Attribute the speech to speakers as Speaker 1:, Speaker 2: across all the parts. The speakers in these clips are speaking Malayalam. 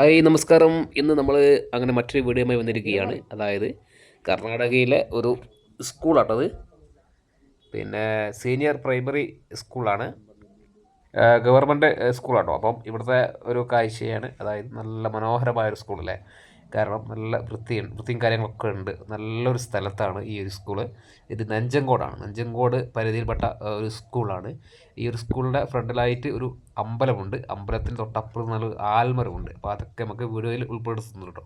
Speaker 1: ഹായ് നമസ്കാരം. ഇന്ന് നമ്മൾ അങ്ങനെ മറ്റൊരു വീഡിയോയുമായി വന്നിരിക്കുകയാണ്. അതായത് കർണാടകയിലെ ഒരു സ്കൂളാട്ടത് പിന്നെ സീനിയർ പ്രൈമറി സ്കൂളാണ്. ഗവൺമെന്റ് സ്കൂളാട്ടോ. അപ്പം ഇവിടുത്തെ ഒരു കാഴ്ചയാണ്. അതായത് നല്ല മനോഹരമായ ഒരു സ്കൂളല്ലേ? കാരണം നല്ല വൃത്തിയുണ്ട് വൃത്തിയും കാര്യങ്ങളൊക്കെ ഉണ്ട്. നല്ലൊരു സ്ഥലത്താണ് ഈ ഒരു സ്കൂൾ ഇത് നഞ്ചങ്കോടാണ്. നഞ്ചങ്കോട് പരിധിയിൽപ്പെട്ട ഒരു സ്കൂളാണ് ഈ ഒരു സ്കൂളിന്റെ ഫ്രണ്ടിലായിട്ട് ഒരു അമ്പലമുണ്ട്. അമ്പലത്തിന് തൊട്ടപ്പുറത്ത് നല്ല ആൽമരമുണ്ട്. അപ്പോൾ അതൊക്കെ നമുക്ക് വീഡിയോയിൽ ഉൾപ്പെടുത്തുന്നു കേട്ടോ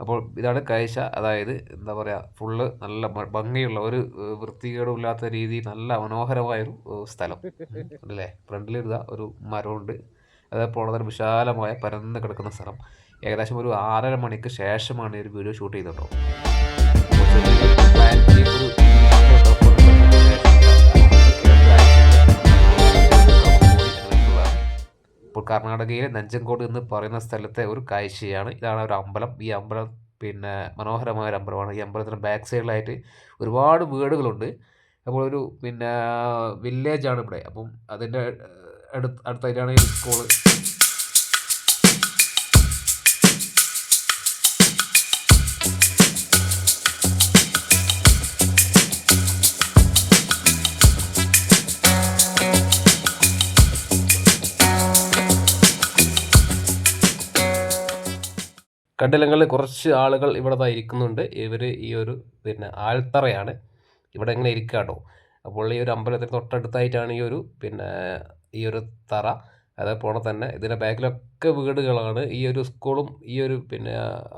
Speaker 1: അപ്പോൾ ഇതാണ് കാഴ്ച. അതായത് എന്താ പറയുക ഫുള്ള് നല്ല ഭംഗിയുള്ള ഒരു വൃത്തികേടുമില്ലാത്ത രീതിയിൽ നല്ല മനോഹരമായൊരു സ്ഥലം. അല്ലേ? ഫ്രണ്ടിൽ ഇതാ ഒരു മരമുണ്ട്. അതേപോലെ തന്നെ വിശാലമായ പരന്ന് കിടക്കുന്ന സ്ഥലം. ഏകദേശം ഒരു ആറര മണിക്ക് ശേഷമാണ് ഈ ഒരു വീഡിയോ ഷൂട്ട് ചെയ്തിട്ടോ ഇപ്പോൾ കർണാടകയിലെ നഞ്ചങ്കോട് എന്ന് പറയുന്ന സ്ഥലത്തെ ഒരു കാഴ്ചയാണ്. ഇതാണ് ഒരു അമ്പലം. ഈ അമ്പലം പിന്നെ മനോഹരമായ ഒരു അമ്പലമാണ്. ഈ അമ്പലത്തിന്റെ ബാക്ക് സൈഡിലായിട്ട് ഒരുപാട് വീടുകളുണ്ട്. അപ്പോൾ ഒരു പിന്നെ വില്ലേജാണ് ഇവിടെ. അപ്പം അതിന്റെ അടുത്ത് അടുത്തായിട്ടാണ് ഈ സ്കൂൾ കണ്ടില്ലെങ്കിൽ കുറച്ച് ആളുകൾ ഇവിടെ തന്നെ ഇരിക്കുന്നുണ്ട്. ഇവർ ഈ ഒരു പിന്നെ ആൽത്തറയാണ് ഇവിടെ ഇങ്ങനെ ഇരിക്കാട്ടോ കേട്ടോ അപ്പോൾ ഈ ഒരു അമ്പലത്തിന് തൊട്ടടുത്തായിട്ടാണ് ഈ ഒരു പിന്നെ ഈ ഒരു തറ. അതേപോലെ തന്നെ ഇതിന്റെ ബാക്കിലൊക്കെ വീടുകളാണ് ഈ ഒരു സ്കൂളും ഈ ഒരു പിന്നെ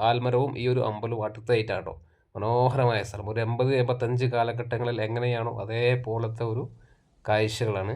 Speaker 1: ആൽമരവും ഈ ഒരു അമ്പലവും അടുത്തായിട്ടാണ് മനോഹരമായ സ്ഥലം. ഒരു എൺപത് എൺപത്തഞ്ച് കാലഘട്ടങ്ങളിൽ എങ്ങനെയാണോ അതേപോലത്തെ ഒരു കാഴ്ചകളാണ്